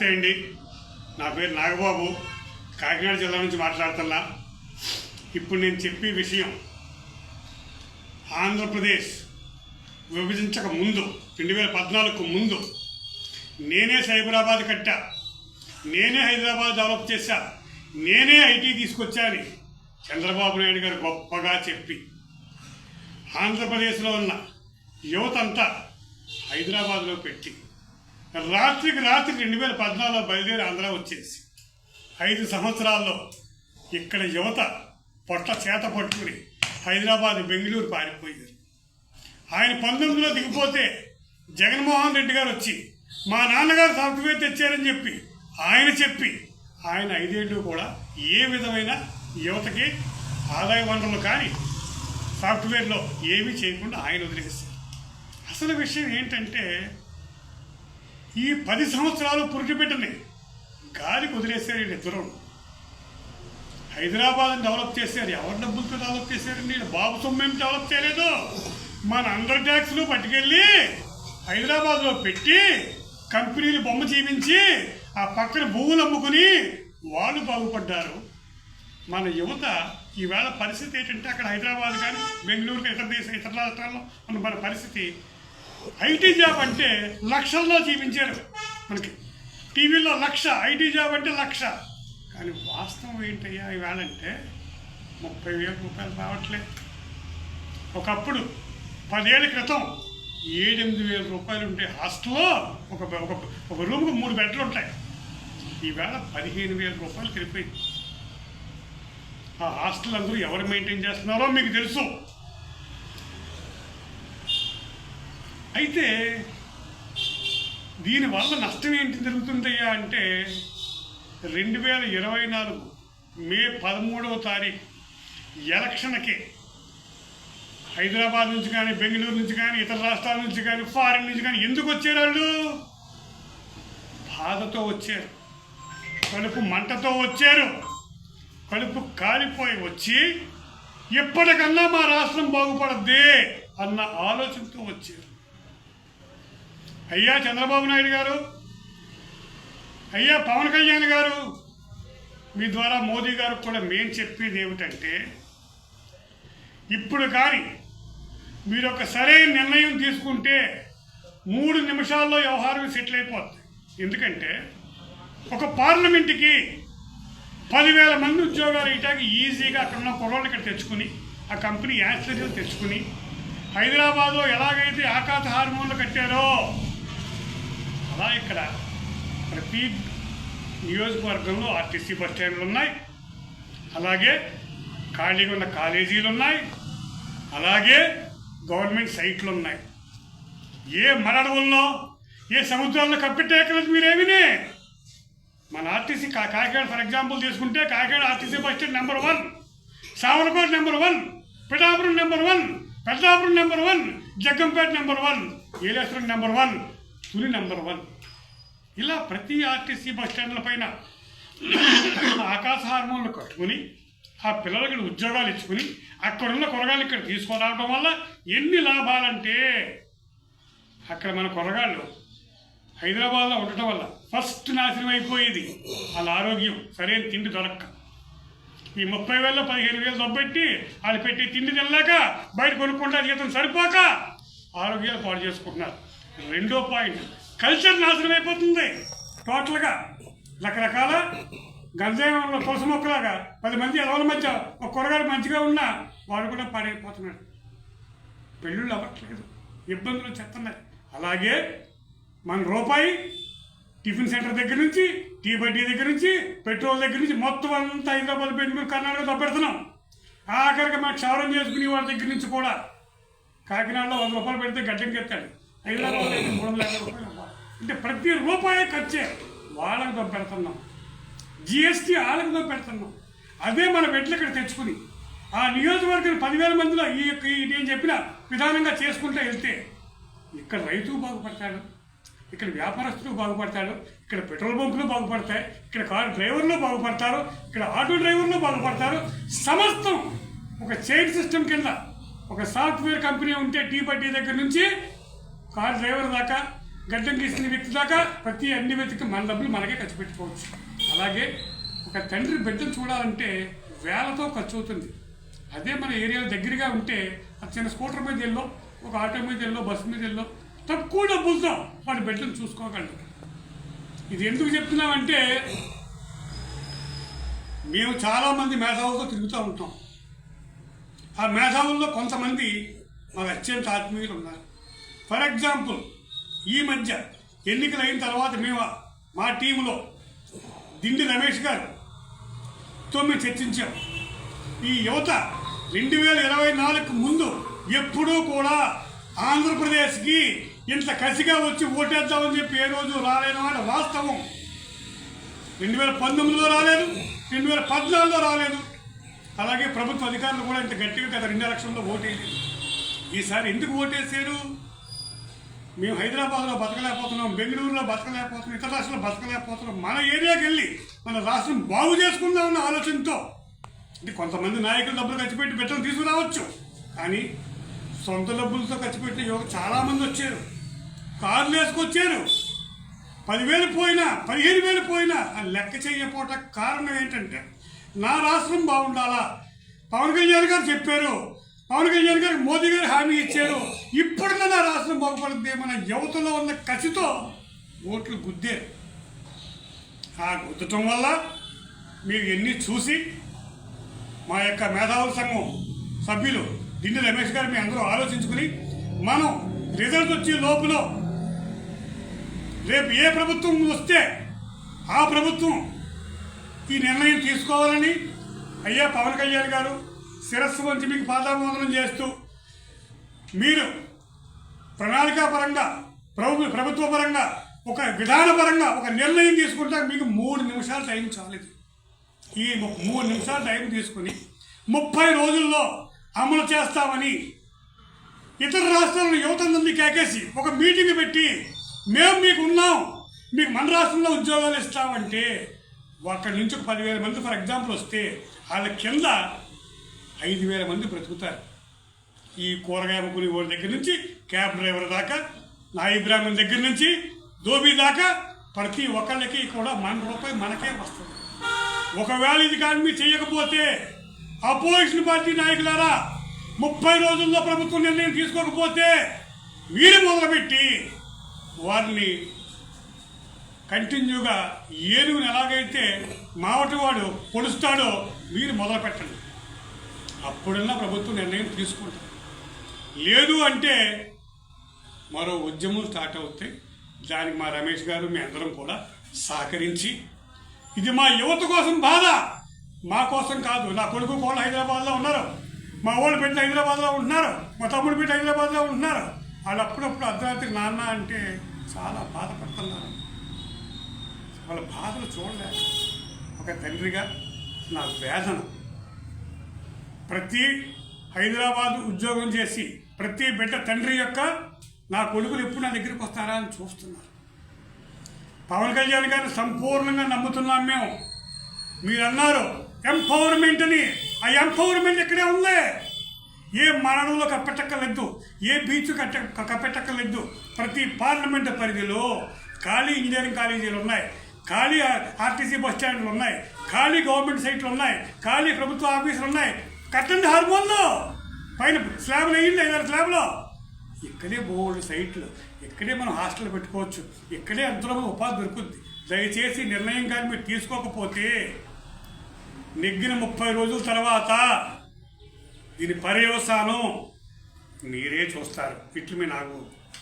నమస్తే అండి. నా పేరు నాగబాబు. కాకినాడ జిల్లా నుంచి మాట్లాడుతున్నా. ఇప్పుడు నేను చెప్పే విషయం ఆంధ్రప్రదేశ్ విభజించక ముందు రెండు వేల పద్నాలుగుకు ముందు నేనే సైబరాబాద్ కట్టా నేనే హైదరాబాద్ డెవలప్ చేశా నేనే ఐటీ తీసుకొచ్చా అని చంద్రబాబు నాయుడు గారు గొప్పగా చెప్పి ఆంధ్రప్రదేశ్లో ఉన్న యువతంతా హైదరాబాద్లో పెట్టి రాత్రికి రాత్రి రెండు వేల పద్నాలుగులో బయలుదేరి ఆంధ్ర వచ్చేసి ఐదు సంవత్సరాల్లో ఇక్కడ యువత పొట్ట చేత పట్టుకుని హైదరాబాద్ బెంగళూరు పారిపోయారు. ఆయన పంతొమ్మిదిలో దిగిపోతే జగన్మోహన్ రెడ్డి గారు వచ్చి మా నాన్నగారు సాఫ్ట్వేర్ తెచ్చారని చెప్పి ఆయన చెప్పి ఆయన ఐదేళ్ళు కూడా ఏ విధమైన యువతకి ఆదాయ వనరులు కానీ సాఫ్ట్వేర్లో ఏమీ చేయకుండా ఆయన వదిలేశారు. అసలు విషయం ఏంటంటే ఈ పది సంవత్సరాలు పురిటిబిడ్డని గాలికి వదిలేశారు వీళ్ళిద్దరూ హైదరాబాద్ డెవలప్ చేశారు ఎవరి డబ్బులతో డెవలప్ చేశారు? వీళ్ళు బాబు సొమ్మేం డెవలప్ చేయలేదు. మన అందరి ట్యాక్స్లు పట్టుకెళ్ళి హైదరాబాద్లో పెట్టి కంపెనీలు బొమ్మ చేయించి ఆ పక్కన భూములు అమ్ముకుని వాళ్ళు బాగుపడ్డారు. మన యువత ఈవేళ పరిస్థితి ఏంటంటే అక్కడ హైదరాబాద్ కానీ బెంగళూరు ఇతర దేశ ఇతర రాష్ట్రాల్లో ఉన్న మన పరిస్థితి ఐటీ జాబ్ అంటే లక్షల్లో చూపించారు మనకి. టీవీలో లక్ష ఐటీ జాబ్ అంటే లక్ష. కానీ వాస్తవం ఏంటయ్యా ఈవేళ అంటే ముప్పై వేల రూపాయలు రావట్లే. ఒకప్పుడు పదేళ్ళ క్రితం ఏడెనిమిది వేల రూపాయలు ఉంటే హాస్టల్లో ఒక ఒక ఒక రూమ్కి మూడు బెడ్లు ఉంటాయి. ఈవేళ పదిహేను వేల రూపాయలు కలిపి ఆ హాస్టల్ అందరూ ఎవరు మెయింటైన్ చేస్తున్నారో మీకు తెలుసు. అయితే దీనివల్ల నష్టం ఏంటి జరుగుతుందయ్యా అంటే రెండు వేల ఇరవై నాలుగు మే పదమూడవ తారీఖు ఎలక్షన్కి హైదరాబాద్ నుంచి కానీ బెంగళూరు నుంచి కానీ ఇతర రాష్ట్రాల నుంచి కానీ ఫారిన్ నుంచి కానీ ఎందుకు వచ్చారు వాళ్ళు? బాధతో వచ్చారు. కడుపు మంటతో వచ్చారు. కడుపు కాలిపోయి వచ్చి ఎప్పటికన్నా మా రాష్ట్రం బాగుపడద్దే అన్న ఆలోచనతో వచ్చారు. అయ్యా చంద్రబాబు నాయుడు గారు అయ్యా పవన్ కళ్యాణ్ గారు మీ ద్వారా మోదీ గారు కూడా మేం చెప్పేది ఏమిటంటే ఇప్పుడు కానీ మీరు ఒక సరైన నిర్ణయం తీసుకుంటే మూడు నిమిషాల్లో వ్యవహారం సెటిల్ అయిపోతుంది ఎందుకంటే ఒక పార్లమెంట్కి పదివేల మంది ఉద్యోగాలు ఇటాకి ఈజీగా అక్కడ ఉన్న కుర్రోళ్ళు ఇక్కడ తెచ్చుకుని ఆ కంపెనీ యాక్సిడెంట్లు తెచ్చుకుని హైదరాబాద్లో ఎలాగైతే ఆకాశ హార్మోన్లు కట్టారో అలా ఇక్కడ ప్రతి నియోజకవర్గంలో ఆర్టీసీ బస్ స్టాండ్లు ఉన్నాయి. అలాగే ఖాళీగా ఉన్న కాలేజీలు ఉన్నాయి. అలాగే గవర్నమెంట్ సైట్లు ఉన్నాయి. ఏ మరడవుల్లో ఏ సముద్రాల్లో కప్పెట్టేయకలేదు మీరేమినే మన ఆర్టీసీ కా కాకినాడ ఫర్ ఎగ్జాంపుల్ తీసుకుంటే Kakinada RTC bus stand number one Savanakota number one Pithapuram number one Peddapuram number one Jaggampeta number one Yeleswaram number one Tuni number one ఇలా ప్రతి ఆర్టీసీ బస్ స్టాండ్ల పైన ఆకాశ హార్మోన్లు కట్టుకుని ఆ పిల్లలకి ఉద్యోగాలు ఇచ్చుకుని అక్కడున్న కూరగాయలు ఇక్కడ తీసుకురావడం వల్ల ఎన్ని లాభాలంటే అక్కడ మన కూరగాయలు హైదరాబాద్లో ఉండటం వల్ల ఫస్ట్ నాశనం అయిపోయేది. వాళ్ళ ఆరోగ్యం సరైన తిండి దొరక్క. ఈ ముప్పై వేల పదిహేను వేలు దొబ్బెట్టి వాళ్ళు పెట్టి తిండి తినలేక బయట కొనుక్కుంటా జీతం సరిపోక. ఆరోగ్యాలు పాడు చేసుకుంటున్నారు. రెండో పాయింట్. కల్చర్ నాశనం అయిపోతుంది. టోటల్గా రకరకాల గంజాయంలో తులసి మొక్కలాగా పది మంది ఎదవల మధ్య ఒక కూరగాయలు మంచిగా ఉన్నా వాడు కూడా పాడైపోతున్నాడు. పెళ్ళిళ్ళు అవ్వట్లేదు. ఇబ్బందులు చెప్తున్నాయి అలాగే మన రూపాయి టిఫిన్ సెంటర్ దగ్గర నుంచి టీ బడ్డీ దగ్గర నుంచి పెట్రోల్ దగ్గర నుంచి మొత్తం అంతా హైదరాబాద్ బెంగళూరు కర్ణాటక తప్పెడుతున్నాం ఆఖరికి మా క్షవరం చేసుకునే వాడి దగ్గర నుంచి కూడా కాకినాడలో వంద రూపాయలు పెడితే గడ్డం కెత్తాడు హైదరాబాద్ అయితే మూడు వందల యాభై రూపాయలు అంటే ప్రతి రూపాయి ఖర్చే. వాళ్ళకి దొబ్బెడుతున్నాం జిఎస్టీ వాళ్ళకి పెడుతున్నాం. అదే మన బిడ్డలు ఇక్కడ తెచ్చుకుని. ఆ నియోజకవర్గం పదివేల మందిలో ఈ యొక్క ఈ నేను చెప్పిన విధానంగా చేసుకుంటూ వెళ్తే ఇక్కడ రైతు బాగుపడతాడు ఇక్కడ వ్యాపారస్తులు బాగుపడతాడు ఇక్కడ పెట్రోల్ బంకులు బాగుపడతాయి ఇక్కడ కారు డ్రైవర్లు బాగుపడతారు ఇక్కడ ఆటో డ్రైవర్లు బాగుపడతారు. సమస్తం ఒక చైన్ సిస్టమ్ కింద ఒక సాఫ్ట్వేర్ కంపెనీ ఉంటే టీ బడ్డీ దగ్గర నుంచి కార్ డ్రైవర్ దాకా గడ్డం గీసిన వ్యక్తి దాకా ప్రతి అన్ని వ్యక్తికి మన డబ్బులు మనకే ఖర్చు పెట్టుకోవచ్చు. అలాగే ఒక తండ్రి బిడ్డను చూడాలంటే వేలతో ఖర్చు అవుతుంది. అదే మన ఏరియాలో దగ్గరగా ఉంటే ఆ చిన్న స్కూటర్ మీద వెళ్ళో ఒక ఆటో మీద వెళ్ళో బస్సు మీద వెళ్ళో తక్కువ డబ్బులతో వాడి బిడ్డను చూసుకోగలరు ఇది ఎందుకు చెప్తున్నామంటే మేము చాలామంది మేధావులతో తిరుగుతూ ఉంటాం. ఆ మేధావుల్లో కొంతమంది మాకు అత్యంత ఆత్మీయులు ఉన్నారు. ఫర్ ఎగ్జాంపుల్ ఈ మధ్య ఎన్నికలు అయిన తర్వాత మేము మా టీంలో దిండి రమేష్ గారుతో మేము చర్చించాం. ఈ యువత రెండు వేల ఇరవై నాలుగు ముందు ఎప్పుడూ కూడా ఆంధ్రప్రదేశ్కి ఇంత కసిగా వచ్చి ఓటేద్దామని చెప్పి ఏ రోజు రాలేను అనే వాస్తవం రెండు వేల పంతొమ్మిదిలో రాలేదు రెండు వేల పద్నాలుగులో రాలేదు. అలాగే ప్రభుత్వ అధికారులు కూడా ఇంత గట్టిగా గత రెండు ఎలక్షన్లో ఓటేయలేదు. ఈసారి ఎందుకు ఓటేసారు మేము హైదరాబాద్లో బతకలేకపోతున్నాం బెంగళూరులో బతకలేకపోతున్నాం ఇతర రాష్ట్రంలో బతకలేకపోతున్నాం. మన ఏరియాకి వెళ్ళి మన రాష్ట్రం బాగు చేసుకుందాం అన్న ఆలోచనతో అంటే కొంతమంది నాయకులు డబ్బులు ఖర్చు పెట్టి బిడ్డలు తీసుకురావచ్చు. కానీ సొంత డబ్బులతో ఖర్చు పెట్టిన యువత చాలామంది వచ్చారు. కార్లు వేసుకొచ్చారు. పదివేలు పోయినా పదిహేను వేలు పోయినా అని లెక్క చేయకపోవట కారణం ఏంటంటే నా రాష్ట్రం బాగుండాలా? పవన్ కళ్యాణ్ గారు చెప్పారు పవన్ కళ్యాణ్ గారు మోదీ గారు హామీ ఇచ్చారు. ఇప్పుడున్న నా రాష్ట్రం బాగుపడుతుంది మన యువతలో ఉన్న కసితో ఓట్లు గుద్దారు ఆ గుద్దటం వల్ల మీరు ఎన్ని చూసి మా యొక్క మేధావుల సంఘం సభ్యులు దిండి రమేష్ గారు మీ అందరూ ఆలోచించుకుని మనం రిజల్ట్ వచ్చే లోపల రేపు ఏ ప్రభుత్వం వస్తే ఆ ప్రభుత్వం ఈ నిర్ణయం తీసుకోవాలని అయ్యా పవన్ కళ్యాణ్ గారు శిరస్సు వంచి మీకు పాదాభివందనం చేస్తూ మీరు ప్రణాళికాపరంగా ప్రభు ప్రభుత్వ పరంగా ఒక విధానపరంగా ఒక నిర్ణయం తీసుకుంటే మీకు మూడు నిమిషాలు టైం చాలేదు. ఈ మూడు నిమిషాలు టైం తీసుకుని ముప్పై రోజుల్లో అమలు చేస్తామని ఇతర రాష్ట్రాలను యువతందరినీ కేకేసి ఒక మీటింగ్ పెట్టి మేము మీకు ఉన్నాం మీకు మన రాష్ట్రంలో ఉద్యోగాలు ఇస్తామంటే అక్కడి నుంచి పదివేల మంది ఫర్ ఎగ్జాంపుల్ వస్తే వాళ్ళ కింద ఐదు వేల మంది బ్రతుకుతారు. ఈ కూరగాయ అమ్ముకునే వాళ్ళ దగ్గర నుంచి క్యాబ్ డ్రైవర్ దాకా నాయి బ్రాహ్మణ్ దగ్గర నుంచి దోబీ దాకా ప్రతి ఒక్కళ్ళకి కూడా మన రూపాయి మనకే వస్తుంది. ఒకవేళ ఇది కానీ మీరు చేయకపోతే అపోజిషన్ పార్టీ నాయకులారా ముప్పై రోజుల్లో ప్రభుత్వం నిర్ణయం తీసుకోకపోతే వీరు మొదలుపెట్టి వారిని కంటిన్యూగా ఏనుగుని ఎలాగైతే మావటివాడు పొడుస్తాడో మీరు మొదలు పెట్టండి అప్పుడన్నా ప్రభుత్వం నిర్ణయం తీసుకుంటుంది. లేదు అంటే మరో ఉద్యమం స్టార్ట్ అవుతాయి దానికి మా రమేష్ గారు మీ అందరం కూడా సహకరించి ఇది మా యువత కోసం బాధ. మా కోసం కాదు నా కొడుకు కోళ్ళు హైదరాబాద్లో ఉన్నారు. మా వాళ్ళు బిడ్డ హైదరాబాద్లో ఉంటున్నారు మా తమ్ముడు బిడ్డ హైదరాబాద్లో ఉంటున్నారు వాళ్ళు అప్పుడప్పుడు అర్ధరాత్రి నాన్న అంటే చాలా బాధపడుతున్నారు. వాళ్ళ బాధలు చూడలేక ఒక తండ్రిగా నా వేదన ప్రతి హైదరాబాద్ ఉద్యోగం చేసి ప్రతి బిడ్డ తండ్రి యొక్క నా కొడుకులు ఎప్పుడు నా దగ్గరికి వస్తారా అని చూస్తున్నారు. పవన్ కళ్యాణ్ గారిని సంపూర్ణంగా నమ్ముతున్నాం మేము. మీరు అన్నారు ఎంపవర్మెంట్ అని ఆ ఎంపవర్మెంట్ ఇక్కడే ఉంది. ఏ మరణంలో కప్పెట్టక్కర్లేదు ఏ బీచ్ కట్ట కప్పెట్టక్కర్లేదు. ప్రతి పార్లమెంట్ పరిధిలో ఖాళీ ఇంజనీరింగ్ కాలేజీలు ఉన్నాయి ఖాళీ ఆర్టీసీ బస్ స్టాండ్లు ఉన్నాయి ఖాళీ గవర్నమెంట్ సైట్లు ఉన్నాయి ఖాళీ ప్రభుత్వ ఆఫీసులు ఉన్నాయి. కట్టండి హార్మోన్లో. పైన స్లాబ్లు వేయండి ఐదారు స్లాబ్లో. ఇక్కడే బోర్డు సైట్లు. ఇక్కడే మనం హాస్టల్ పెట్టుకోవచ్చు. ఇక్కడే అంతలో ఉపాధి దొరుకుద్ది. దయచేసి నిర్ణయం కానీ మీరు తీసుకోకపోతే నెగ్గిన ముప్పై రోజుల తర్వాత దీని పర్యవసానం మీరే చూస్తారు. ఇట్లు మీ నాకు